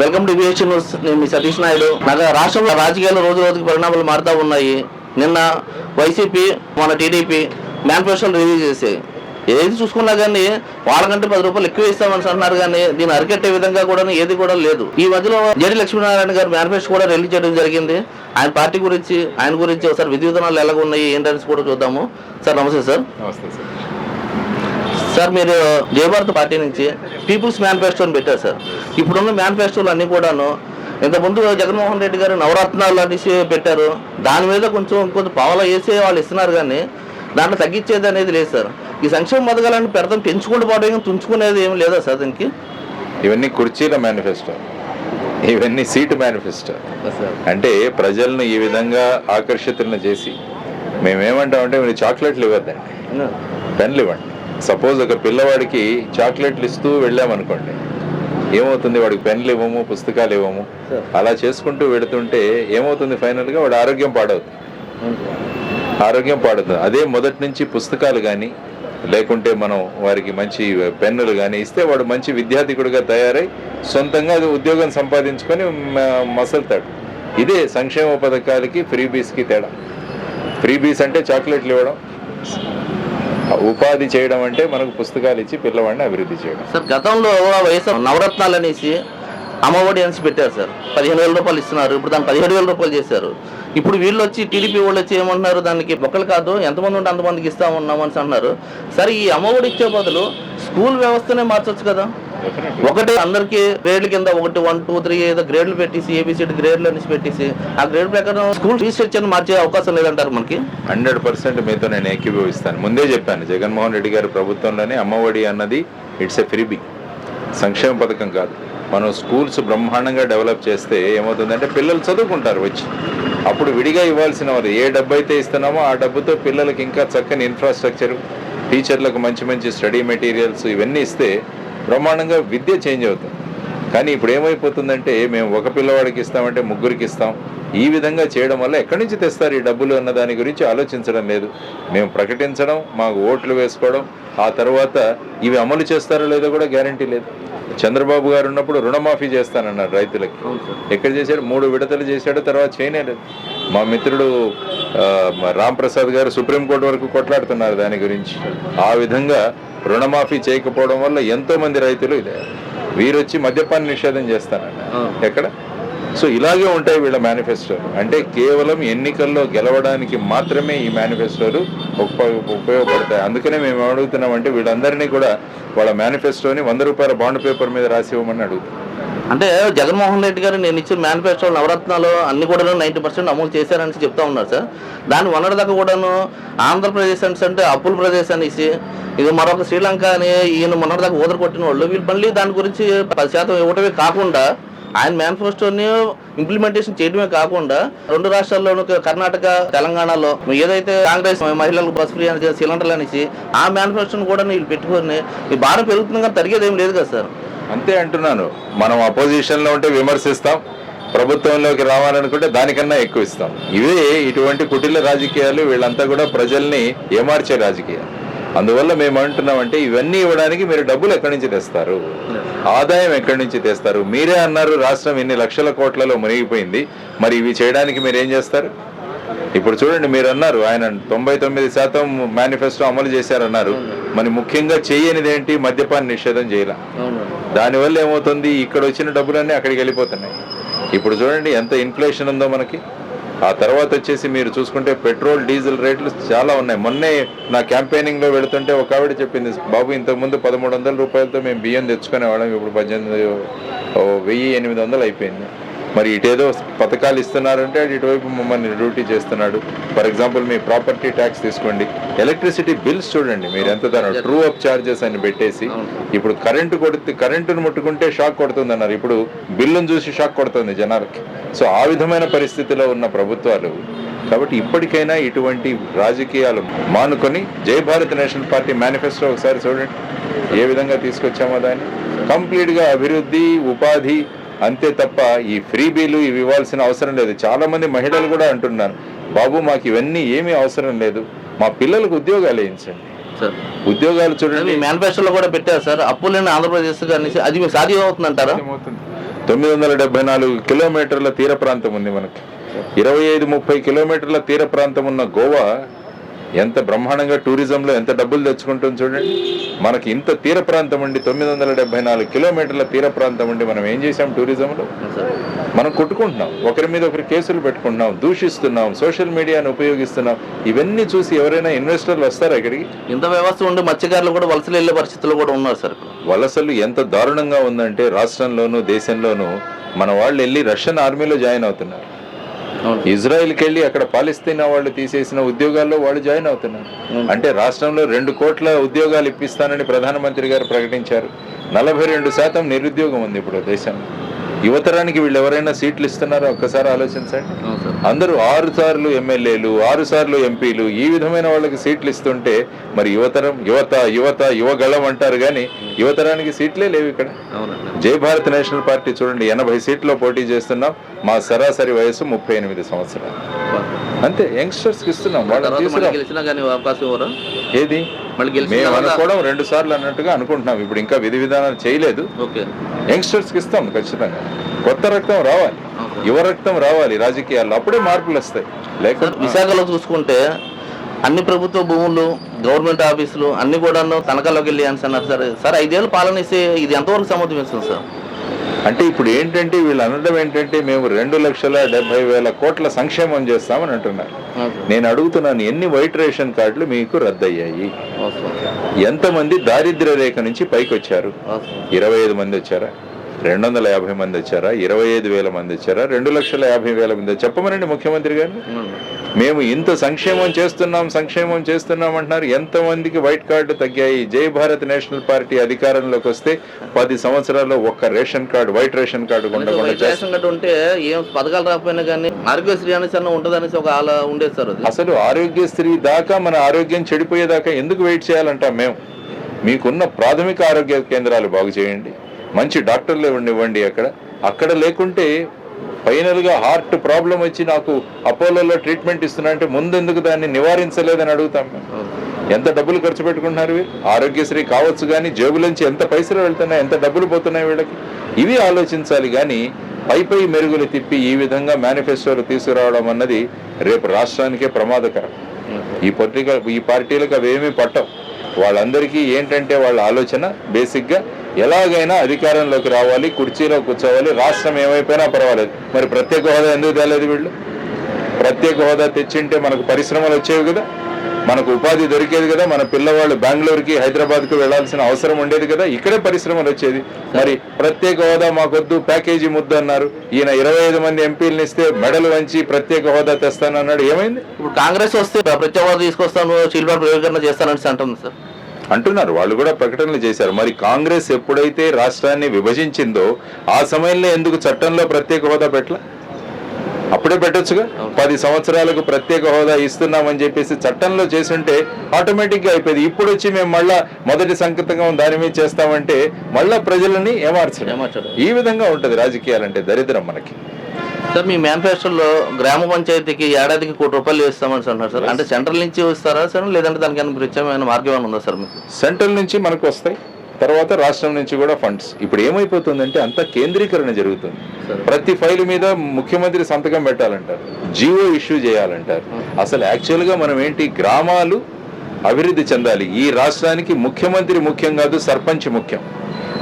Welcome to BH news నేను మీ సతీష్ నాయుడు. నాకు రాష్ట్రంలో రాజకీయాలు రోజు రోజుకి పరిణామాలు మారుతూ ఉన్నాయి. నిన్న వైసీపీ మన టీడీపీ మేనిఫెస్టోలు రిలీజ్ చేసాయి ఏది చూసుకున్నా కానీ వాళ్ళకంటే పది రూపాయలు ఎక్కువ ఇస్తామని అంటున్నారు కానీ దీన్ని అరికట్టే విధంగా కూడా ఏది కూడా లేదు. ఈ మధ్యలో జడి లక్ష్మీనారాయణ గారు మేనిఫెస్టో కూడా రిలీజ్ చేయడం జరిగింది. ఆయన పార్టీ గురించి ఆయన గురించి ఒకసారి విధి విధానాలు ఎలాగ ఉన్నాయి ఏంటనేసి కూడా చూద్దాము. సార్ నమస్తే సార్. నమస్తే సార్. సార్ మీరు జయభారత్ పార్టీ నుంచి పీపుల్స్ మేనిఫెస్టోని పెట్టారు సార్. ఇప్పుడున్న మేనిఫెస్టోలు అన్నీ కూడాను ఇంతకుముందు జగన్మోహన్ రెడ్డి గారు నవరత్నాలు అనేసి పెట్టారు. దాని మీద కొంచెం కొంచెం పావలా వేసే వాళ్ళు ఇస్తున్నారు కానీ దాంట్లో తగ్గించేది అనేది లేదు సార్. ఈ సంక్షేమ పథకాలను పెడతాం పెంచుకుంటూ పోవడం కానీ తుంచుకునేది ఏం లేదా సార్ దీనికి? ఇవన్నీ కుర్చీల మేనిఫెస్టో. ఇవన్నీ సీటు మేనిఫెస్టో. సార్. అంటే ప్రజలను ఈ విధంగా ఆకర్షితులను చేసి మేమేమంటామంటే మీరు చాక్లెట్లు ఇవ్వద్దండి. పెన్లు ఇవ్వండి. సపోజ్ ఒక పిల్లవాడికి చాక్లెట్లు ఇస్తూ వెళ్ళామనుకోండి ఏమవుతుంది? వాడికి పెన్లు ఇవ్వము పుస్తకాలు ఇవ్వము. అలా చేసుకుంటూ వెడుతుంటే ఏమవుతుంది? ఫైనల్గా వాడి ఆరోగ్యం పాడవుతుంది. ఆరోగ్యం పాడుతుంది అదే మొదటి నుంచి పుస్తకాలు కానీ లేకుంటే మనం వారికి మంచి పెన్నులు కానీ ఇస్తే వాడు మంచి విద్యార్థికుడిగా తయారై సొంతంగా అది ఉద్యోగం సంపాదించుకొని మసలుతాడు. ఇదే సంక్షేమ పథకాలకి ఫ్రీబీస్కి తేడా. ఫ్రీబీస్ అంటే చాక్లెట్లు ఇవ్వడం. ఉపాధి చేయడం అంటే మనకు పుస్తకాలు ఇచ్చి పిల్లవాడిని అభివృద్ధి చేయడం. సార్ గతంలో వైఎస్ఆర్ నవరత్నాలు అనేసి అమ్మఒడి అనేసి పెట్టారు సార్. పదిహేను వేల రూపాయలు ఇస్తున్నారు. ఇప్పుడు దాన్ని పదిహేడు వేల రూపాయలు చేశారు. ఇప్పుడు వీళ్ళు వచ్చి టీడీపీ వాళ్ళు వచ్చి ఏమంటున్నారు? దానికి ఒక్కరు కాదు ఎంతమంది ఉంటే అంతమందికి ఇస్తా ఉన్నామని అంటున్నారు. సరే ఈ అమ్మఒడి ఇచ్చే బదులు స్కూల్ వ్యవస్థనే మార్చవచ్చు కదా? ఒకటి అందరికి గ్రేడ్ల కింద ఒకటి వన్ టూ త్రీ ఏదో గ్రేడ్లు పెట్టేసి ఏబిసిడి గ్రేడ్లు అనేసి పెట్టేసి ఆ గ్రేడ్ ప్రకారం స్కూల్ ఫీజు స్ట్రక్చర్ మార్చే అవకాశం లేదంటారు మనకి? హండ్రెడ్ పర్సెంట్ మీతో నేను ఏకీభవిస్తాను. ముందే చెప్పాను జగన్మోహన్ రెడ్డి గారి ప్రభుత్వంలోనే అమ్మఒడి అన్నది ఇట్స్ ఎ ఫ్రీబీ సంక్షేమ పథకం కాదు. మనం స్కూల్స్ బ్రహ్మాండంగా డెవలప్ చేస్తే ఏమవుతుందంటే పిల్లలు చదువుకుంటారు వచ్చి. అప్పుడు విడిగా ఇవ్వాల్సిన వారు ఏ డబ్బు అయితే ఇస్తున్నామో ఆ డబ్బుతో పిల్లలకి ఇంకా చక్కని ఇన్ఫ్రాస్ట్రక్చర్ టీచర్లకు మంచి మంచి స్టడీ మెటీరియల్స్ ఇవన్నీ ఇస్తే బ్రహ్మాండంగా విద్య చేంజ్ అవుతుంది. కానీ ఇప్పుడు ఏమైపోతుందంటే మేము ఒక పిల్లవాడికి ఇస్తామంటే ముగ్గురికి ఇస్తాం. ఈ విధంగా చేయడం వల్ల ఎక్కడి నుంచి తెస్తారు ఈ డబ్బులు అన్న దాని గురించి ఆలోచించడం లేదు. మేము ప్రకటించడం మాకు ఓట్లు వేసుకోవడం ఆ తర్వాత ఇవి అమలు చేస్తారో లేదో కూడా గ్యారంటీ లేదు. చంద్రబాబు గారు ఉన్నప్పుడు రుణమాఫీ చేస్తానన్నారు రైతులకి. ఎక్కడ చేశాడు? మూడు విడతలు చేశాడు తర్వాత చేయలేదు మా మిత్రుడు రామ్ ప్రసాద్ గారు సుప్రీంకోర్టు వరకు కొట్లాడుతున్నారు దాని గురించి. ఆ విధంగా రుణమాఫీ చేయకపోవడం వల్ల ఎంతో మంది రైతులు ఇదే. వీరొచ్చి మద్యపాన నిషేధం చేస్తానన్నారు ఎక్కడ? సో ఇలాగే ఉంటాయి వీళ్ళ మేనిఫెస్టోలు. అంటే కేవలం ఎన్నికల్లో గెలవడానికి మాత్రమే ఈ మేనిఫెస్టోలు ఉప- ఉపయోగపడతాయి. అందుకనే మేము అడుగుతున్నామంటే వీళ్ళందరినీ కూడా వాళ్ళ మేనిఫెస్టోని వంద రూపాయల బాండ్ పేపర్ మీద రాసి ఇవ్వమని అడుగుతున్నాం. అంటే జగన్మోహన్ రెడ్డి గారు నేను ఇచ్చిన మేనిఫెస్టో నవరత్నాలు అన్ని కూడా నైంటీ పర్సెంట్ అమలు చేశారని చెప్తా ఉన్నారు సార్. దాన్ని మొన్నటిదాకా కూడాను ఆంధ్రప్రదేశ్ అంటే అంటే అప్పుల ప్రదేశ్ అనేసి ఇది మరొక శ్రీలంక అని ఈయన మొన్నటిదాకా ఊదర కొట్టిన వాళ్ళు వీళ్ళు మళ్ళీ దాని గురించి పది శాతం ఇవ్వటమే కాకుండా ఆయన మేనిఫెస్టోని ఇంప్లిమెంటేషన్ చేయడమే కాకుండా రెండు రాష్ట్రాల్లోనూ కర్ణాటక తెలంగాణలో ఏదైతే కాంగ్రెస్ మహిళలకు బస్ ఫ్రీ అని సిలిండర్లు అనేసి ఆ మేనిఫెస్టోని కూడా వీళ్ళు పెట్టుకొని ఈ భారం పెరుగుతుంది కానీ తరిగేది ఏం లేదు కదా సార్. అంతే అంటున్నాను. మనం అపోజిషన్లో ఉంటే విమర్శిస్తాం ప్రభుత్వంలోకి రావాలనుకుంటే దానికన్నా ఎక్కువ ఇస్తాం. ఇవే ఇటువంటి కుటిల రాజకీయాలు వీళ్ళంతా కూడా ప్రజల్ని ఏమార్చే రాజకీయాలు. అందువల్ల మేము అంటున్నామంటే ఇవన్నీ ఇవ్వడానికి మీరు డబ్బులు ఎక్కడి నుంచి తెస్తారు? ఆదాయం ఎక్కడి నుంచి తెస్తారు? మీరే అన్నారు రాష్ట్రం ఇన్ని లక్షల కోట్లలో మునిగిపోయింది. మరి ఇవి చేయడానికి మీరు ఏం చేస్తారు? ఇప్పుడు చూడండి మీరు అన్నారు ఆయన తొంభై తొమ్మిది శాతం మేనిఫెస్టో అమలు చేశారన్నారు. మరి ముఖ్యంగా చేయనిది ఏంటి? మద్యపాన నిషేధం చేయాల. దానివల్ల ఏమవుతుంది? ఇక్కడ వచ్చిన డబ్బులన్నీ అక్కడికి వెళ్ళిపోతున్నాయి. ఇప్పుడు చూడండి ఎంత ఇన్ఫ్లేషన్ ఉందో మనకి. ఆ తర్వాత వచ్చేసి మీరు చూసుకుంటే పెట్రోల్ డీజిల్ రేట్లు చాలా ఉన్నాయి. మొన్నే నా క్యాంపెయినింగ్లో వెళుతుంటే ఒక ఆవిడ చెప్పింది బాబు ఇంతకుముందు పదమూడు వందల రూపాయలతో మేము బియ్యం తెచ్చుకునేవాళ్ళం ఇప్పుడు పద్దెనిమిది వెయ్యి ఎనిమిది వందలు అయిపోయింది. మరి ఇటేదో పథకాలు ఇస్తున్నారంటే అటు ఇటువైపు మమ్మల్ని డ్యూటీ చేస్తున్నాడు. ఫర్ ఎగ్జాంపుల్ మీ ప్రాపర్టీ ట్యాక్స్ తీసుకోండి. ఎలక్ట్రిసిటీ బిల్స్ చూడండి మీరు ఎంత ధర ట్రూ అప్ చార్జెస్ అని పెట్టేసి ఇప్పుడు కరెంటు కొడితే కరెంటును ముట్టుకుంటే షాక్ కొడుతుంది అన్నారు ఇప్పుడు బిల్లును చూసి షాక్ కొడుతుంది జనాలకి. సో ఆ విధమైన పరిస్థితిలో ఉన్న ప్రభుత్వాలు కాబట్టి ఇప్పటికైనా ఇటువంటి రాజకీయాలు మానుకొని జై భారత్ నేషనల్ పార్టీ మేనిఫెస్టో ఒకసారి చూడండి. ఏ విధంగా తీసుకొచ్చామో దాన్ని. కంప్లీట్గా అభివృద్ధి ఉపాధి అంతే తప్ప ఈ ఫ్రీ బీలు ఇవి ఇవ్వాల్సిన అవసరం లేదు. చాలా మంది మహిళలు కూడా అంటున్నారు బాబు మాకు ఇవన్నీ ఏమీ అవసరం లేదు. మా పిల్లలకు ఉద్యోగాలు వేయించండి. సార్. ఉద్యోగాలు చూడండి. మేనిఫెస్టోలో కూడా పెట్టారు సార్. అప్పులేని ఆంధ్రప్రదేశ్ అనేసి అది సాధ్యం అవుతుంది అంటారా తొమ్మిది వందల డెబ్బై నాలుగు కిలోమీటర్ల తీర ప్రాంతం ఉంది మనకి. ఇరవై ఐదు ముప్పై కిలోమీటర్ల తీర ప్రాంతం ఉన్న గోవా ఎంత బ్రహ్మాండంగా టూరిజంలో ఎంత డబ్బులు తెచ్చుకుంటుంది చూడండి. మనకి ఇంత తీర ప్రాంతం ఉండి తొమ్మిది వందల డెబ్బై నాలుగు కిలోమీటర్ల తీర ప్రాంతం ఉండి మనం ఏం చేసాం టూరిజంలో? మనం కొట్టుకుంటున్నాం. ఒకరి మీద ఒకరి కేసులు పెట్టుకుంటున్నాం దూషిస్తున్నాం సోషల్ మీడియాను ఉపయోగిస్తున్నాం. ఇవన్నీ చూసి ఎవరైనా ఇన్వెస్టర్లు వస్తారా ఇక్కడికి? ఇంత వ్యవస్థ ఉండి మత్స్యకారులు కూడా వలసలు వెళ్ళే పరిస్థితులు కూడా ఉన్నారు సార్ వలసలు ఎంత దారుణంగా ఉందంటే రాష్ట్రంలోనూ దేశంలోనూ మన వాళ్ళు వెళ్ళి రష్యన్ ఆర్మీలో జాయిన్ అవుతున్నారు. ఇజ్రాయెల్కి వెళ్ళి అక్కడ పాలిస్తీనా వాళ్ళు తీసేసిన ఉద్యోగాల్లో వాళ్ళు జాయిన్ అవుతున్నారు. అంటే రాష్ట్రంలో రెండు కోట్ల ఉద్యోగాలు ఇప్పిస్తానని ప్రధానమంత్రి గారు ప్రకటించారు. నలభై రెండు శాతం నిరుద్యోగం ఉంది ఇప్పుడు దేశంలో. యువతరానికి వీళ్ళు ఎవరైనా సీట్లు ఇస్తున్నారో? ఒక్కసారి ఆలోచించండి. అందరూ ఆరు సార్లు ఎమ్మెల్యేలు ఆరు సార్లు ఎంపీలు ఈ విధమైన వాళ్ళకి సీట్లు ఇస్తుంటే మరి యువతరం యువత యువత యువగళం అంటారు కానీ యువతరానికి సీట్లే లేవు ఇక్కడ. జై భారత్ నేషనల్ పార్టీ చూడండి ఎనభై సీట్లో పోటీ చేస్తున్నాం మా సరాసరి వయసు ముప్పై ఎనిమిది సంవత్సరాలు. అంతే యంగ్స్టర్స్కి ఇస్తున్నాం. తీసుకురాం. గెలిచినా కానీ అవకాశం ఇవ్వరు ఏది? మేము అనుకోవడం రెండు సార్లు అన్నట్టుగా అనుకుంటున్నాం. ఇప్పుడు ఇంకా విధి విధానాలు చేయలేదు. ఓకే. యంగ్స్టర్స్కి ఇస్తాం ఖచ్చితంగా. కొత్త రక్తం రావాలి. యువ రక్తం రావాలి రాజకీయాల్లో. అప్పుడే మార్పులు వస్తాయి. లేకపోతే విశాఖలో చూసుకుంటే అన్ని ప్రభుత్వ భూములు గవర్నమెంట్ ఆఫీసులు అన్ని కూడా తనఖాలోకి వెళ్ళి అని అన్నారు సార్. సార్ ఐదేళ్ళు పాలన ఇస్తే ఇది ఎంతవరకు సమర్థిస్తుంది సార్? అంటే ఇప్పుడు ఏంటంటే వీళ్ళు అనడం ఏంటంటే మేము రెండు లక్షల డెబ్బై వేల కోట్ల సంక్షేమం చేస్తామని అంటున్నారు. నేను అడుగుతున్నాను ఎన్ని వైట్ రేషన్ కార్డులు మీకు రద్దయ్యాయి? ఎంతమంది దారిద్ర్య రేఖ నుంచి పైకి వచ్చారు? ఇరవై ఐదు మంది వచ్చారా? రెండు వందల యాభై మంది వచ్చారా? ఇరవై ఐదు వేల మంది వచ్చారా? రెండు లక్షల యాభై వేల మంది చెప్పమనండి ముఖ్యమంత్రి గారు మేము ఇంత సంక్షేమం చేస్తున్నాం సంక్షేమం చేస్తున్నాం అంటున్నారు. ఎంతమందికి వైట్ కార్డు తగ్గాయి? జై భారత్ నేషనల్ పార్టీ అధికారంలోకి వస్తే పది సంవత్సరాల్లో ఒక్క ration card white ration card. Ration ఉంటే ఏం పథకాలు రాకపోయినా కానీ ఆరోగ్యశ్రీ అనేసి అన్న ఒక సార్ అది. అసలు ఆరోగ్యశ్రీ దాకా మన ఆరోగ్యం చెడిపోయేదాకా ఎందుకు వెయిట్ చేయాలంటాం మేము? మీకున్న ప్రాథమిక ఆరోగ్య కేంద్రాలు బాగు చేయండి. మంచి డాక్టర్లు ఇవ్వండి అక్కడ. అక్కడ లేకుంటే ఫైనల్గా హార్ట్ ప్రాబ్లం వచ్చి నాకు అపోలోలో ట్రీట్మెంట్ ఇస్తున్నారంటే ముందు ముందెందుకు దాన్ని నివారించలేదని అడుగుతాం. ఎంత డబ్బులు ఖర్చు పెట్టుకుంటున్నారు వీళ్ళు? ఆరోగ్యశ్రీ కావచ్చు కానీ జేబులోంచి ఎంత పైసలు వెళ్తున్నాయి ఎంత డబ్బులు పోతున్నాయి వీళ్ళకి? ఇవి ఆలోచించాలి కానీ పై పై మెరుగులు తిప్పి ఈ విధంగా మేనిఫెస్టోలు తీసుకురావడం అన్నది రేపు రాష్ట్రానికే ప్రమాదకరం. ఈ పత్రిక ఈ పార్టీలకు అవేమీ పట్టవు. వాళ్ళందరికీ ఏంటంటే వాళ్ళ ఆలోచన బేసిక్గా ఎలాగైనా అధికారంలోకి రావాలి కుర్చీలో కూర్చోవాలి రాష్ట్రం ఏమైపోయినా పర్వాలేదు. మరి ప్రత్యేక హోదా ఎందుకు తేలేదు వీళ్ళు? ప్రత్యేక హోదా తెచ్చింటే మనకు పరిశ్రమలు వచ్చేవి కదా. మనకు ఉపాధి దొరికేది కదా మన పిల్లవాళ్ళు బెంగళూరుకి హైదరాబాద్కి వెళ్ళాల్సిన అవసరం ఉండేది కదా ఇక్కడే పరిశ్రమలు వచ్చేది. మరి ప్రత్యేక హోదా మాకొద్దు ప్యాకేజీ ముద్దు అన్నారు. ఈయన ఇరవై ఐదు మంది ఎంపీలను ఇస్తే మెడలు వంచి ప్రత్యేక హోదా తెస్తానన్నాడు ఏమైంది? ఇప్పుడు కాంగ్రెస్ వస్తే ప్రత్యేక హోదా తీసుకొస్తాను శిల్పా ప్రయోగీకరణ చేస్తానని అంటుంది సార్. అంటున్నారు. వాళ్ళు కూడా ప్రకటనలు చేశారు. మరి కాంగ్రెస్ ఎప్పుడైతే రాష్ట్రాన్ని విభజించిందో ఆ సమయంలో ఎందుకు చట్టంలో ప్రత్యేక హోదా పెట్టల? అప్పుడే పెట్టొచ్చుగా. పది సంవత్సరాలకు ప్రత్యేక హోదా ఇస్తున్నామని చెప్పేసి చట్టంలో చేసుంటే ఆటోమేటిక్గా అయిపోయింది. ఇప్పుడు వచ్చి మేము మళ్ళా మొదటి సంకేతంగా దాని మీద చేస్తామంటే మళ్ళా ప్రజలని ఏమార్చడం. ఈ విధంగా ఉంటది రాజకీయాలంటే దరిద్రం మనకి. సార్ మీ మేనిఫెస్టోలో గ్రామ పంచాయతీకి ఏడాదికి కోటి రూపాయలు ఇస్తామని అన్నారు సార్. అంటే సెంట్రల్ నుంచి ఇస్తారా సార్? లేదంటే దానికి ఏమైనా ప్రత్యేకమైన మార్గం ఏమైనా ఉందా సార్ మీకు? సెంట్రల్ నుంచి మనకు వస్తాయి. తర్వాత రాష్ట్రం నుంచి కూడా ఫండ్స్. ఇప్పుడు ఏమైపోతుందంటే అంత కేంద్రీకరణ జరుగుతుంది. ప్రతి ఫైల్ మీద ముఖ్యమంత్రి సంతకం పెట్టాలంటారు. జియో ఇష్యూ చేయాలంటారు. అసలు యాక్చువల్గా మనం ఏంటి గ్రామాలు అభివృద్ధి చెందాలి. ఈ రాష్ట్రానికి ముఖ్యమంత్రి ముఖ్యం కాదు సర్పంచ్ ముఖ్యం.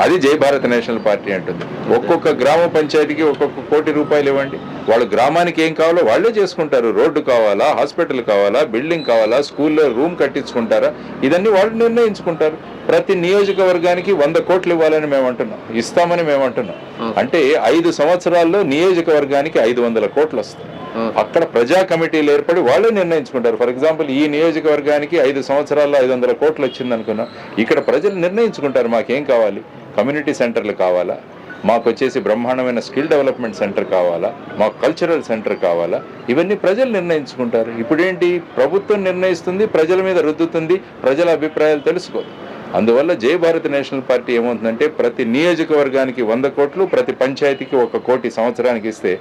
అది జై భారత్ నేషనల్ పార్టీ అంటుంది. ఒక్కొక్క గ్రామ పంచాయతీకి ఒక్కొక్క కోటి రూపాయలు ఇవ్వండి. వాళ్ళు గ్రామానికి ఏం కావాలో వాళ్ళే చేసుకుంటారు. రోడ్డు కావాలా హాస్పిటల్ కావాలా బిల్డింగ్ కావాలా స్కూల్లో రూమ్ కట్టించుకుంటారా? ఇదన్నీ వాళ్ళు నిర్ణయించుకుంటారు. ప్రతి నియోజకవర్గానికి వంద కోట్లు ఇవ్వాలని మేము అంటున్నాం. ఇస్తామని మేము అంటున్నాం. అంటే ఐదు సంవత్సరాల్లో నియోజకవర్గానికి ఐదు వందల కోట్లు వస్తాయి. అక్కడ ప్రజా కమిటీలు ఏర్పడి వాళ్ళే నిర్ణయించుకుంటారు. ఫర్ ఎగ్జాంపుల్ ఈ నియోజకవర్గానికి ఐదు సంవత్సరాల్లో ఐదు వందల కోట్లు వచ్చింది అనుకున్నాం. ఇక్కడ ప్రజలు నిర్ణయించుకుంటారు మాకేం కావాలి? కమ్యూనిటీ సెంటర్లు కావాలా? మాకు వచ్చేసి బ్రహ్మాండమైన స్కిల్ డెవలప్మెంట్ సెంటర్ కావాలా? మాకు కల్చరల్ సెంటర్ కావాలా? ఇవన్నీ ప్రజలు నిర్ణయించుకుంటారు. ఇప్పుడేంటి? ప్రభుత్వం నిర్ణయిస్తుంది ప్రజల మీద రుద్దుతుంది ప్రజల అభిప్రాయాలు తెలుసుకోదు. అందువల్ల జై భారత్ నేషనల్ పార్టీ ఏమవుతుందంటే ప్రతి నియోజకవర్గానికి వంద కోట్లు ప్రతి పంచాయతీకి ఒక కోటి సంవత్సరానికి ఇస్తే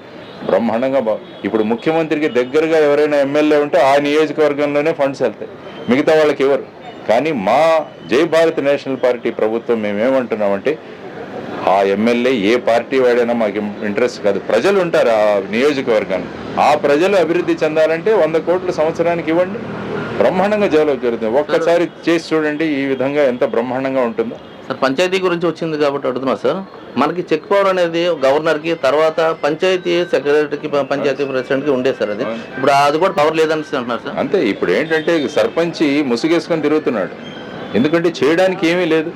బ్రహ్మాండంగా ఇప్పుడు ముఖ్యమంత్రికి దగ్గరగా ఎవరైనా ఎమ్మెల్యే ఉంటే ఆ నియోజకవర్గంలోనే ఫండ్స్ వెళ్తాయి. మిగతా వాళ్ళకి ఎవరు? కానీ మా జై భారత్ నేషనల్ పార్టీ ప్రభుత్వం మేము ఏమంటున్నామంటే ఆ ఎమ్మెల్యే ఏ పార్టీ వాడైనా మాకు ఇంట్రెస్ట్ కాదు. ప్రజలు ఉంటారు ఆ నియోజకవర్గాన్ని ఆ ప్రజలు అభివృద్ధి చెందాలంటే వంద కోట్లు సంవత్సరానికి ఇవ్వండి. బ్రహ్మాండంగా డెవలప్ జరుగుతుంది. ఒక్కసారి చేసి చూడండి ఈ విధంగా ఎంత బ్రహ్మాండంగా ఉంటుందో. సార్ పంచాయతీ గురించి వచ్చింది కాబట్టి అడుగుతున్నా సార్. మనకి చెక్ పవర్ అనేది గవర్నర్కి తర్వాత పంచాయతీ సెక్రటరీకి పంచాయతీ ప్రెసిడెంట్కి ఉండే సార్ అది. ఇప్పుడు అది కూడా పవర్ లేదని అంటున్నారు సార్. అంతే ఇప్పుడు ఏంటంటే సర్పంచి ముసుగేసుకొని తిరుగుతున్నాడు. ఎందుకంటే చేయడానికి ఏమీ లేదు.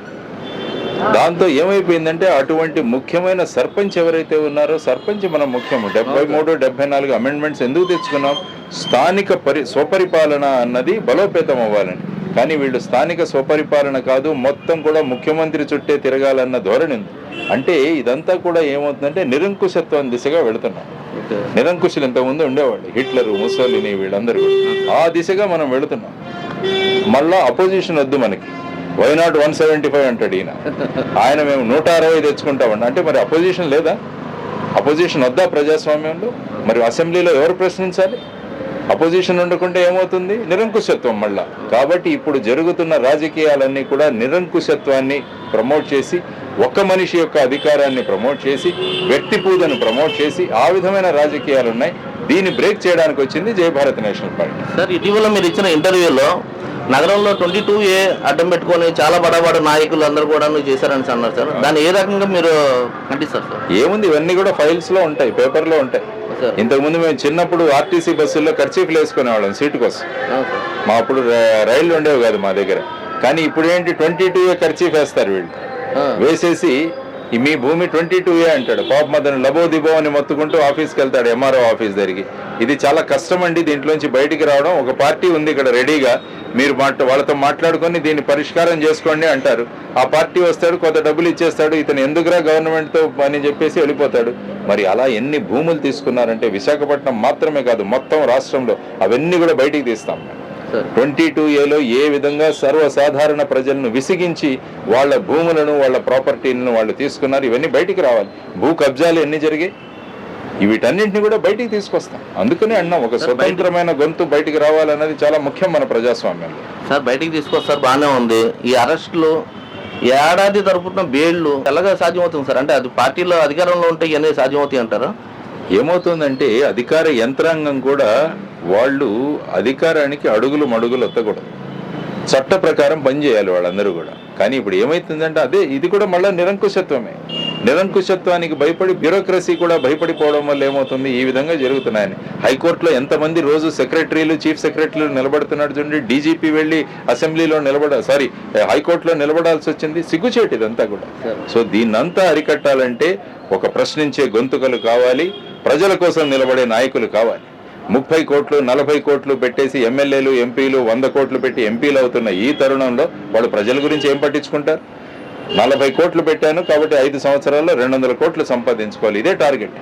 దాంతో ఏమైపోయిందంటే అటువంటి ముఖ్యమైన సర్పంచ్ ఎవరైతే ఉన్నారో సర్పంచ్ మనం ముఖ్యము. డెబ్బై మూడు డెబ్బై నాలుగు అమెండ్మెంట్స్ ఎందుకు తెచ్చుకున్నాం? స్థానిక పరి స్వపరిపాలన అన్నది బలోపేతం అవ్వాలని కానీ వీళ్ళు స్థానిక స్వపరిపాలన కాదు మొత్తం కూడా ముఖ్యమంత్రి చుట్టే తిరగాలన్న ధోరణి ఉంది అంటే ఇదంతా కూడా ఏమవుతుందంటే నిరంకుశత్వం దిశగా వెళుతున్నాం. నిరంకుశులు ఇంతకుముందు ఉండేవాళ్ళు హిట్లరు ముసోలిని వీళ్ళందరూ. ఆ దిశగా మనం వెళుతున్నాం. మళ్ళా అపోజిషన్ వద్దు మనకి. Why not one seventy five అంటాడు ఈయన. ఆయన మేము నూట అరవై తెచ్చుకుంటామండి. అంటే మరి అపోజిషన్ లేదా? అపోజిషన్ వద్దా ప్రజాస్వామ్యంలో? మరి అసెంబ్లీలో ఎవరు ప్రశ్నించాలి? అపోజిషన్ ఉండకుంటే ఏమవుతుంది? నిరంకుశత్వం మళ్ళా. కాబట్టి ఇప్పుడు జరుగుతున్న రాజకీయాలన్నీ కూడా నిరంకుశత్వాన్ని ప్రమోట్ చేసి ఒక్క మనిషి యొక్క అధికారాన్ని ప్రమోట్ చేసి వ్యక్తి పూజను ప్రమోట్ చేసి ఆ విధమైన రాజకీయాలు ఉన్నాయి. దీన్ని బ్రేక్ చేయడానికి వచ్చింది Jaya Bharat national party. Sir ఇటీవల మీరు ఇచ్చిన ఇంటర్వ్యూలో నగరంలో ట్వంటీ టూ ఏ అడ్డం పెట్టుకొని చాలా బడబడ నాయకులు అందరూ కూడా చేశారని అన్నారు సార్. దాన్ని ఏ రకంగా మీరు ఖండిస్తారు సార్? ఏముంది? ఇవన్నీ కూడా ఫైల్స్లో ఉంటాయి పేపర్లో ఉంటాయి. ఇంతకుముందు మేము చిన్నప్పుడు ఆర్టీసీ బస్సుల్లో ఖర్చీఫ్లు వేసుకునేవాళ్ళం సీటు కోసం. మా అప్పుడు రైళ్ళు ఉండేవి కాదు మా దగ్గర. కానీ ఇప్పుడు ఏంటి ట్వంటీ టూ ఏ ఖర్చీఫ్ వేస్తారు వీళ్ళు. వేసేసి మీ భూమి ట్వంటీ టూ ఏ అంటాడు. పాపం అతను లబో దిబో అని మొత్తుకుంటూ ఆఫీస్కి వెళ్తాడు ఎంఆర్ఓ ఆఫీస్ దగ్గరికి. ఇది చాలా కష్టం అండి దీంట్లోంచి బయటికి రావడం. ఒక పార్టీ ఉంది ఇక్కడ రెడీగా. మీరు మాట వాళ్ళతో మాట్లాడుకొని దీన్ని పరిష్కారం చేసుకోండి అంటారు. ఆ పార్టీ వస్తాడు కొంత డబ్బులు ఇచ్చేస్తాడు ఇతను ఎందుకురా గవర్నమెంట్తో అని చెప్పేసి వెళ్ళిపోతాడు. మరి అలా ఎన్ని భూములు తీసుకున్నారంటే విశాఖపట్నం మాత్రమే కాదు మొత్తం రాష్ట్రంలో అవన్నీ కూడా బయటికి తీస్తాం. ట్వంటీ టూ ఏలో ఏ విధంగా సర్వసాధారణ ప్రజలను విసిగించి వాళ్ళ భూములను వాళ్ళ ప్రాపర్టీలను వాళ్ళు తీసుకున్నారు ఇవన్నీ బయటికి రావాలి. భూ కబ్జాలు ఎన్ని జరిగాయి? వీటన్నింటిని కూడా బయటికి తీసుకొస్తాం. అందుకనే అన్నాం ఒక స్వతంత్రమైన గొంతు బయటికి రావాలన్నది చాలా ముఖ్యం మన ప్రజాస్వామ్యంలో. సార్ బయటికి తీసుకొస్తారు బాగానే ఉంది. ఈ అరెస్టులు ఏడాది తరపున బెయిల్లు ఎలాగా సాధ్యమవుతుంది సార్? అంటే అది పార్టీలో అధికారంలో ఉంటే ఇవన్నీ సాధ్యమవుతాయి అంటారా? ఏమవుతుందంటే అధికార యంత్రాంగం కూడా వాళ్ళు అధికారానికి అడుగులు మడుగులు ఎత్తకూడదు. చట్ట ప్రకారం పనిచేయాలి వాళ్ళందరూ కూడా. కానీ ఇప్పుడు ఏమైతుందంటే అదే ఇది కూడా మళ్ళీ నిరంకుశత్వమే. నిరంకుశత్వానికి భయపడి బ్యూరోక్రసీ కూడా భయపడిపోవడం వల్ల ఏమవుతుంది? ఈ విధంగా జరుగుతున్నాయని. హైకోర్టులో ఎంతమంది రోజు సెక్రటరీలు చీఫ్ సెక్రటరీలు నిలబడుతున్నాడు చూడండి. డీజీపీ వెళ్ళి అసెంబ్లీలో నిలబడ సారీ హైకోర్టులో నిలబడాల్సి వచ్చింది. సిగ్గుచేటు ఇదంతా కూడా. సో దీన్నంతా అరికట్టాలంటే ఒక ప్రశ్నించే గొంతుకలు కావాలి. ప్రజల కోసం నిలబడే నాయకులు కావాలి. ముప్పై కోట్లు నలభై కోట్లు పెట్టేసి ఎమ్మెల్యేలు ఎంపీలు వంద కోట్లు పెట్టి ఎంపీలు అవుతున్న ఈ తరుణంలో వాళ్ళు ప్రజల గురించి ఏం పట్టించుకుంటారు? నలభై కోట్లు పెట్టాను కాబట్టి ఐదు సంవత్సరాల్లో రెండు వందల కోట్లు సంపాదించుకోవాలి. ఇదే టార్గెట్.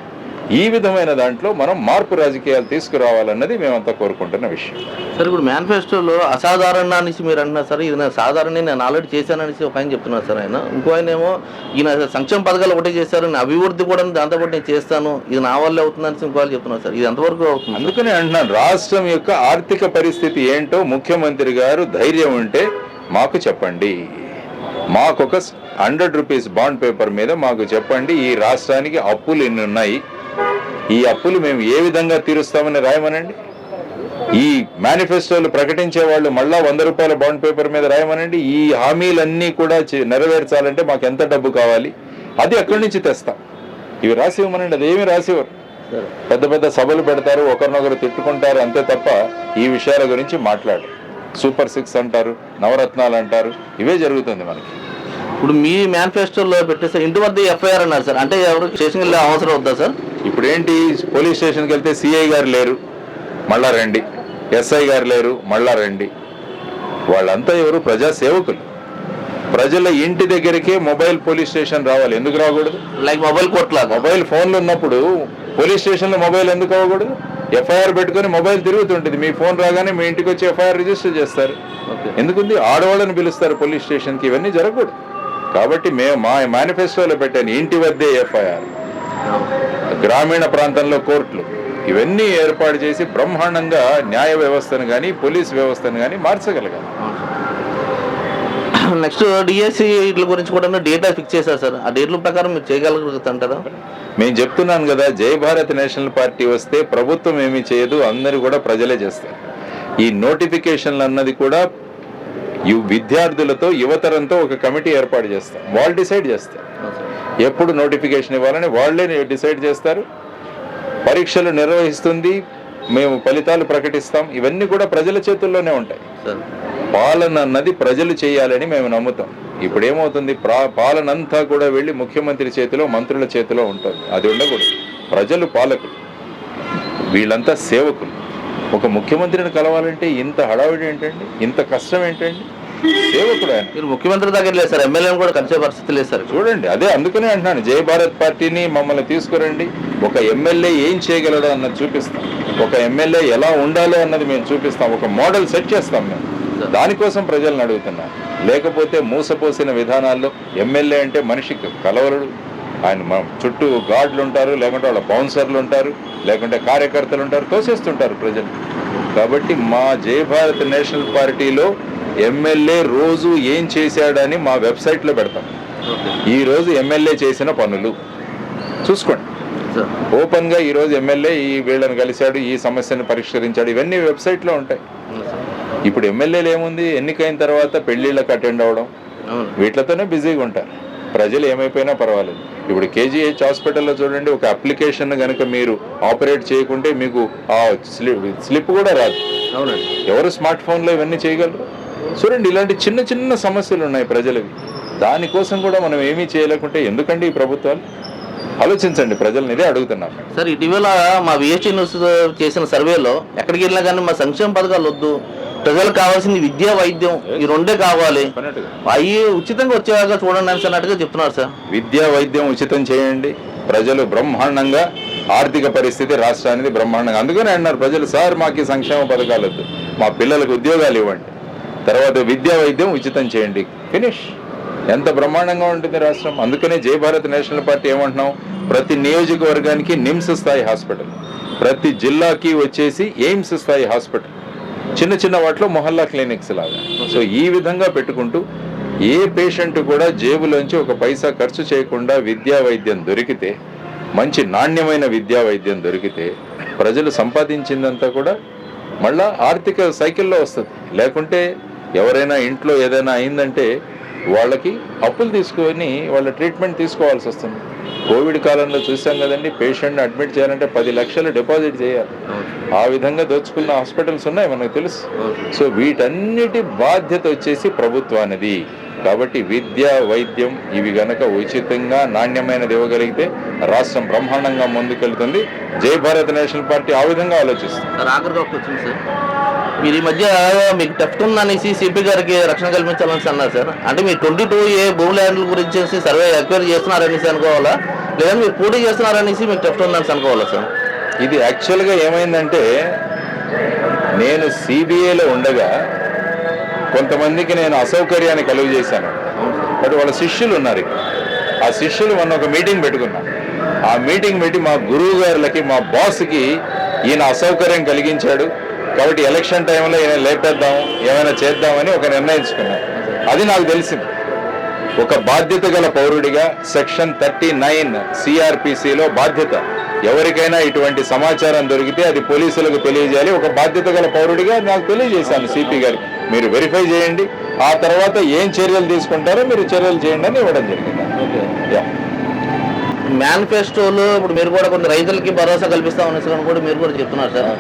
ఈ విధమైన దాంట్లో మనం మార్పు రాజకీయాలు తీసుకురావాలన్నది మేమంతా కోరుకుంటున్న విషయం. సార్ ఇప్పుడు మేనిఫెస్టోలో అసాధారణ అనేసి మీరు అంటున్నారు సార్ ఇది నా సాధారణ నేను ఆల్రెడీ చేశాననేసి ఒక ఆయన చెప్తున్నారు సార్ ఆయన. ఇంకో ఆయన ఏమో ఈయన సంక్షేమ పథకాలు ఒకటే చేశారు అభివృద్ధి కూడా దాంతోపాటు నేను చేస్తాను ఇది నా వల్లే అవుతుందని ఇంకో వాళ్ళు చెప్తున్నారు సార్. ఇది ఎంతవరకు అవుతుంది? అందుకనే అంటున్నాను రాష్ట్రం యొక్క ఆర్థిక పరిస్థితి ఏంటో ముఖ్యమంత్రి గారు ధైర్యం ఉంటే మాకు చెప్పండి. మాకొక హండ్రెడ్ రూపీస్ బాండ్ పేపర్ మీద మాకు చెప్పండి ఈ రాష్ట్రానికి అప్పులు ఎన్ని ఉన్నాయి? ఈ అప్పులు మేము ఏ విధంగా తీరుస్తామని రాయమనండి? ఈ మేనిఫెస్టోలు ప్రకటించే వాళ్ళు మళ్ళా వంద రూపాయల బాండ్ పేపర్ మీద రాయమనండి? ఈ హామీలన్నీ కూడా నెరవేర్చాలంటే మాకు ఎంత డబ్బు కావాలి? అది ఎక్కడి నుంచి తెస్తాం. ఇవి రాసి ఇవ్వమనండి అదేమి రాసివ్వరు పెద్ద పెద్ద సభలు పెడతారు ఒకరినొకరు తిట్టుకుంటారు అంతే తప్ప ఈ విషయాల గురించి మాట్లాడు సూపర్ సిక్స్ అంటారు నవరత్నాలు అంటారు ఇవే జరుగుతుంది మనకి. ఇప్పుడు మీ మేనిఫెస్టోలో పెట్టేసారు ఇంటి వద్ద ఎఫ్ఐఆర్ అన్నారు సార్. అంటే ఎవరు స్టేషన్కి వెళ్ళే అవసరం వద్దా సార్? ఇప్పుడు ఏంటి పోలీస్ స్టేషన్కి వెళ్తే సిఐ గారు లేరు మళ్ళా రండి. ఎస్ఐ గారు లేరు మళ్ళా రండి. వాళ్ళంతా ఎవరు? ప్రజా సేవకులు. ప్రజల ఇంటి దగ్గరికే మొబైల్ పోలీస్ స్టేషన్ రావాలి. ఎందుకు రాకూడదు? లైక్ మొబైల్ కోర్ట్ లాగా మొబైల్ ఫోన్లు ఉన్నప్పుడు పోలీస్ స్టేషన్లో మొబైల్ ఎందుకు అవ్వకూడదు? ఎఫ్ఐఆర్ పెట్టుకొని మొబైల్ తిరుగుతుంటుంది. మీ ఫోన్ రాగానే మీ ఇంటికి వచ్చి ఎఫ్ఐఆర్ రిజిస్టర్ చేస్తారు. ఎందుకుంది? ఆడవాళ్ళని పిలుస్తారు పోలీస్ స్టేషన్కి ఇవన్నీ జరగకూడదు. కాబట్టి మేము మా మేనిఫెస్టోలో పెట్టాను. ఇంటి వద్దే ఎఫ్ఐఆర్ గ్రామీణ ప్రాంతంలో కోర్టులు. ఇవన్నీ ఏర్పాటు చేసి బ్రహ్మాండంగా న్యాయ వ్యవస్థను కానీ పోలీస్ వ్యవస్థను కానీ మార్చగలగాలి. నెక్స్ట్ డిఎస్సి వీటి గురించి కూడా డేటా ఫిక్స్ చేశారు సార్. ఆ డేట్ల ప్రకారం మీరు చేయగలుగుతుంటారా మేము చెప్తున్నాను కదా జై భారత్ నేషనల్ పార్టీ వస్తే ప్రభుత్వం ఏమీ చేయదు అందరూ కూడా ప్రజలే చేస్తారు. ఈ నోటిఫికేషన్లు అన్నది కూడా ఈ విద్యార్థులతో యువతరంతో ఒక కమిటీ ఏర్పాటు చేస్తాం వాళ్ళు డిసైడ్ చేస్తారు. ఎప్పుడు నోటిఫికేషన్ ఇవ్వాలని వాళ్ళే డిసైడ్ చేస్తారు. పరీక్షలు నిర్వహిస్తుంది మేము ఫలితాలు ప్రకటిస్తాం. ఇవన్నీ కూడా ప్రజల చేతుల్లోనే ఉంటాయి. సార్ పాలన అన్నది ప్రజలు చేయాలని మేము నమ్ముతాం. ఇప్పుడు ఏమవుతుంది ప్రా- పాలన అంతా కూడా వెళ్ళి ముఖ్యమంత్రి చేతిలో మంత్రుల చేతిలో ఉంటుంది. అది ఉండకూడదు. ప్రజలు పాలకులు. వీళ్ళంతా సేవకులు. ఒక ముఖ్యమంత్రిని కలవాలంటే ఇంత హడావిడి ఏంటండి? ఇంత కష్టం ఏంటండి? సేవకుడు ఆయన. మీరు ముఖ్యమంత్రి దగ్గర లేదు సార్. ఎమ్మెల్యేని కూడా కలిసే పరిస్థితి లేదు సార్. చూడండి అదే అందుకనే అంటున్నాను. జై భారత్ పార్టీని మమ్మల్ని తీసుకురండి. ఒక ఎమ్మెల్యే ఏం చేయగలడో అన్నది చూపిస్తాం. ఒక ఎమ్మెల్యే ఎలా ఉండాలో అన్నది మేము చూపిస్తాం. ఒక మోడల్ సెట్ చేస్తాం మేము. దానికోసం ప్రజలను అడుగుతున్నా. లేకపోతే మూసపోసిన విధానాల్లో ఎమ్మెల్యే అంటే మనిషికి కలవరుడు. ఆయన మ- చుట్టూ గార్డులు ఉంటారు లేకుంటే వాళ్ళ బౌన్సర్లు ఉంటారు లేకుంటే కార్యకర్తలు ఉంటారు తోసేస్తుంటారు ప్రజలు. కాబట్టి మా జై భారత్ నేషనల్ పార్టీలో ఎమ్మెల్యే రోజు ఏం చేశాడని మా వెబ్సైట్లో పెడతాం. ఈ రోజు ఎమ్మెల్యే చేసిన పనులు. చూసుకోండి. సార్. ఓపెన్గా ఈ రోజు ఎమ్మెల్యే ఈ వీళ్ళని కలిశాడు ఈ సమస్యను పరిష్కరించాడు ఇవన్నీ వెబ్సైట్లో ఉంటాయి. ఇప్పుడు ఎమ్మెల్యేలు ఏముంది? ఎన్నికైన తర్వాత పెళ్ళిళ్ళకి అటెండ్ అవును. వీటితోనే బిజీగా ఉంటారు. ప్రజలు ఏమైపోయినా పర్వాలేదు. ఇప్పుడు కేజీహెచ్ హాస్పిటల్లో చూడండి ఒక అప్లికేషన్ కనుక మీరు ఆపరేట్ చేయకుంటే మీకు ఆ స్లిప్ స్లిప్ కూడా రాదు. అవునండి. ఎవరు స్మార్ట్ ఫోన్లో ఇవన్నీ చేయగలరు? చూడండి ఇలాంటి చిన్న చిన్న సమస్యలు ఉన్నాయి ప్రజలవి దానికోసం కూడా మనం ఏమీ చేయలేకుంటే ఎందుకండి ఈ ప్రభుత్వాలు? ఆలోచించండి ప్రజల్ని ఇదే అడుగుతున్నాం. సార్ ఇటీవల మా విఎస్టీ న్యూస్ చేసిన సర్వేలో ఎక్కడికి వెళ్ళినా కానీ మా సంక్షేమ పథకాలు వద్దు ప్రజలకు కావాల్సింది విద్య వైద్యం. ఈ రెండే కావాలి. అవి ఉచితంగా వచ్చేలాగా చూడండి అని అన్నట్టుగా చెప్తున్నారు సార్. విద్యా వైద్యం ఉచితం చేయండి. ప్రజలు బ్రహ్మాండంగా ఆర్థిక పరిస్థితి రాష్ట్రానికి బ్రహ్మాండంగా. అందుకనే అన్నారు ప్రజలు సార్ మాకు సంక్షేమ పథకాలు వద్దు. మా పిల్లలకు ఉద్యోగాలు ఇవ్వండి. తర్వాత విద్యా వైద్యం ఉచితం చేయండి. ఫినిష్ ఎంత బ్రహ్మాండంగా ఉంటుంది రాష్ట్రం. అందుకనే జై భారత్ నేషనల్ పార్టీ ఏమంటున్నాం? ప్రతి నియోజకవర్గానికి నిమ్స్ స్థాయి హాస్పిటల్. ప్రతి జిల్లాకి వచ్చేసి ఎయిమ్స్ స్థాయి హాస్పిటల్. చిన్న చిన్న వాటిలో మొహల్లా క్లినిక్స్ లాగా. సో ఈ విధంగా పెట్టుకుంటూ ఏ పేషెంట్ కూడా జేబులోంచి ఒక పైసా ఖర్చు చేయకుండా విద్యా వైద్యం దొరికితే మంచి నాణ్యమైన విద్యా వైద్యం దొరికితే ప్రజలు సంపాదించిందంతా కూడా మళ్ళా ఆర్థిక సైకిల్లో వస్తుంది. లేకుంటే ఎవరైనా ఇంట్లో ఏదైనా అయిందంటే వాళ్ళకి అప్పులు తీసుకొని వాళ్ళ ట్రీట్మెంట్ తీసుకోవాల్సి వస్తుంది. కోవిడ్ కాలంలో చూసాం కదండి పేషెంట్ని అడ్మిట్ చేయాలంటే పది లక్షలు డిపాజిట్ చేయాలి. ఆ విధంగా దోచుకున్న హాస్పిటల్స్ ఉన్నాయి మనకు తెలుసు. సో వీటన్నిటి బాధ్యత వచ్చేసి ప్రభుత్వానిది. కాబట్టి విద్య వైద్యం ఇవి గనక ఉచితంగా నాణ్యమైనది ఇవ్వగలిగితే రాష్ట్రం బ్రహ్మాండంగా ముందుకెళ్తుంది. జై భారత్ నేషనల్ పార్టీ ఆ విధంగా ఆలోచిస్తుంది. సార్ మీరు ఈ మధ్య మీకు టెఫ్ట్ ఉందనేసి సిపి గారికి రక్షణ కల్పించాలని అన్నారు సార్. అంటే మీరు ట్వంటీ టూ ఏ భూమి ల్యాండ్ల గురించి సర్వే ఎంక్వైరీ చేస్తున్నారనేసి అనుకోవాలా? లేదా మీరు పోటీ చేస్తున్నారనేసి మీకు టెఫ్ట్ ఉందని అనుకోవాలా సార్? ఇది యాక్చువల్గా ఏమైందంటే నేను సిబిఐలో ఉండగా కొంతమందికి నేను అసౌకర్యాన్ని కలుగు చేశాను. బట్ వాళ్ళ శిష్యులు ఉన్నారు ఆ శిష్యులు మొన్న ఒక మీటింగ్ పెట్టుకున్నాం. ఆ మీటింగ్ పెట్టి మా గురువు గారులకి మా బాస్కి ఈయన అసౌకర్యం కలిగించాడు. కాబట్టి ఎలక్షన్ టైంలో ఈయన లేపేద్దాం ఏమైనా చేద్దామని ఒక నిర్ణయించుకున్నాను అది నాకు తెలిసింది. ఒక బాధ్యత గల పౌరుడిగా సెక్షన్ థర్టీ నైన్ సిఆర్పిసిలో బాధ్యత. ఎవరికైనా ఇటువంటి సమాచారం దొరికితే అది పోలీసులకు తెలియజేయాలి. ఒక బాధ్యత గల పౌరుడిగా నాకు తెలియజేశాను సిపి గారికి. మీరు వెరిఫై చేయండి. ఆ తర్వాత ఏం చర్యలు తీసుకుంటారో మీరు చర్యలు చేయండి అని ఇవ్వడం జరిగింది. Yeah. మేనిఫెస్టోలో ఇప్పుడు మీరు కూడా కొన్ని రైతులకి భరోసా కల్పిస్తామనేసి అని కూడా మీరు కూడా చెప్తున్నారు సార్.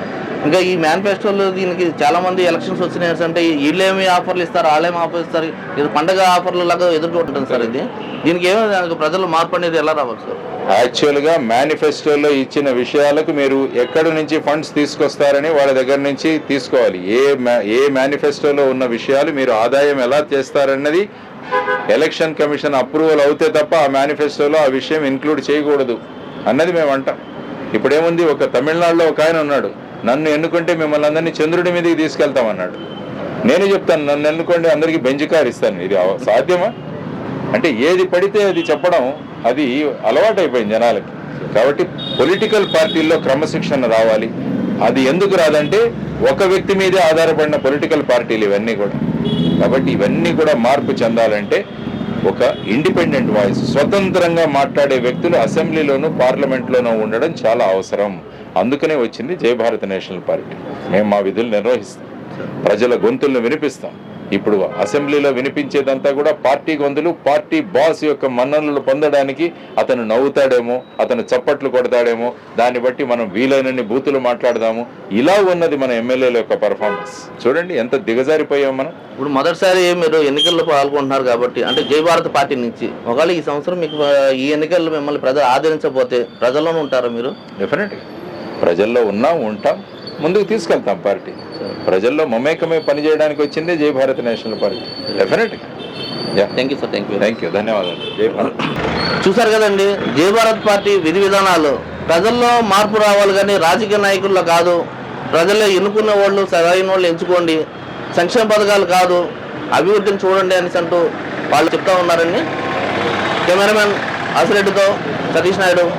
ఇంకా ఈ మేనిఫెస్టోలో దీనికి చాలా మంది ఎలక్షన్స్ వచ్చినాయి అంటే వీళ్ళేమి ఆఫర్లు ఇస్తారు వాళ్ళేమి ఆఫర్ ఇస్తారు? ఇది పండగ ఆఫర్లు లాగా ఎదుర్కొంటుంది సార్ ఇది. దీనికి ఏమో దానికి ప్రజలు మార్పు అనేది ఎలా రావాలి సార్? యాక్చువల్గా మేనిఫెస్టోలో ఇచ్చిన విషయాలకు మీరు ఎక్కడి నుంచి ఫండ్స్ తీసుకొస్తారని వాళ్ళ దగ్గర నుంచి తీసుకోవాలి. ఏ ఏ మేనిఫెస్టోలో ఉన్న విషయాలు మీరు ఆదాయం ఎలా చేస్తారన్నది ఎలక్షన్ కమిషన్ అప్రూవల్ అవుతే తప్ప ఆ మేనిఫెస్టోలో ఆ విషయం ఇంక్లూడ్ చేయకూడదు అన్నది మేము అంటాం. ఇప్పుడేముంది? ఒక తమిళనాడులో ఒక ఆయన ఉన్నాడు. నన్ను ఎన్నుకుంటే మిమ్మల్ని అందరినీ చంద్రుడి మీదకి తీసుకెళ్తామన్నాడు. నేను చెప్తాను నన్ను ఎన్నుకోండి అందరికీ బెంచ్ ఇస్తాను. ఇది సాధ్యమా? అంటే ఏది పడితే అది చెప్పడం అది అలవాటైపోయింది జనాలకి. కాబట్టి పొలిటికల్ పార్టీల్లో క్రమశిక్షణ రావాలి. అది ఎందుకు రాదంటే ఒక వ్యక్తి మీదే ఆధారపడిన పొలిటికల్ పార్టీలు ఇవన్నీ కూడా. కాబట్టి ఇవన్నీ కూడా మార్పు చెందాలంటే ఒక ఇండిపెండెంట్ వాయిస్ స్వతంత్రంగా మాట్లాడే వ్యక్తులు అసెంబ్లీలోనూ పార్లమెంట్లోనూ ఉండడం చాలా అవసరం. అందుకనే వచ్చింది జయభారత నేషనల్ పార్టీ. మేము మా విధులు నిర్వహిస్తాం. ప్రజల గొంతులను వినిపిస్తాం. ఇప్పుడు అసెంబ్లీలో వినిపించేదంతా కూడా పార్టీ గొంతులు పార్టీ బాస్ యొక్క మన్ననలు పొందడానికి అతను నవ్వుతాడేమో అతను చప్పట్లు కొడతాడేమో దాన్ని బట్టి మనం వీలైనన్ని బూతులు మాట్లాడదాము. ఇలా ఉన్నది మన ఎమ్మెల్యేల యొక్క పర్ఫార్మెన్స్ చూడండి ఎంత దిగజారిపోయాం మనం. ఇప్పుడు మొదటిసారి మీరు ఎన్నికల్లో పాల్గొంటున్నారు కాబట్టి అంటే జై భారత్ పార్టీ నుంచి ఒకవేళ ఈ సంవత్సరం మీకు ఈ ఎన్నికల్లో మిమ్మల్ని ప్రజలు ఆదరించకపోతే ప్రజల్లోనే ఉంటారా మీరు? డెఫినెట్గా ప్రజల్లో ఉన్నాం ఉంటాం. ముందుకు తీసుకెళ్తాం పార్టీ. ప్రజల్లో మమేకమే పనిచేయడానికి వచ్చిందే జై భారత్ నేషనల్ పార్టీ. డెఫినెట్గా yeah thank you sir thank you thank you ధన్యవాదాలు. జై భారత్. చూసారు కదండి జై భారత్ పార్టీ విధి విధానాలు. ప్రజల్లో మార్పు రావాలి కానీ రాజకీయ నాయకుల్లో కాదు. ప్రజల్లో ఎన్నుకున్న వాళ్ళు సరైన వాళ్ళు ఎంచుకోండి. సంక్షేమ పథకాలు కాదు. అభివృద్ధిని చూడండి అనేసి అంటూ వాళ్ళు చెప్తా ఉన్నారండి. కెమెరామెన్ ఆసిరెడ్డితో సతీష్ నాయుడు.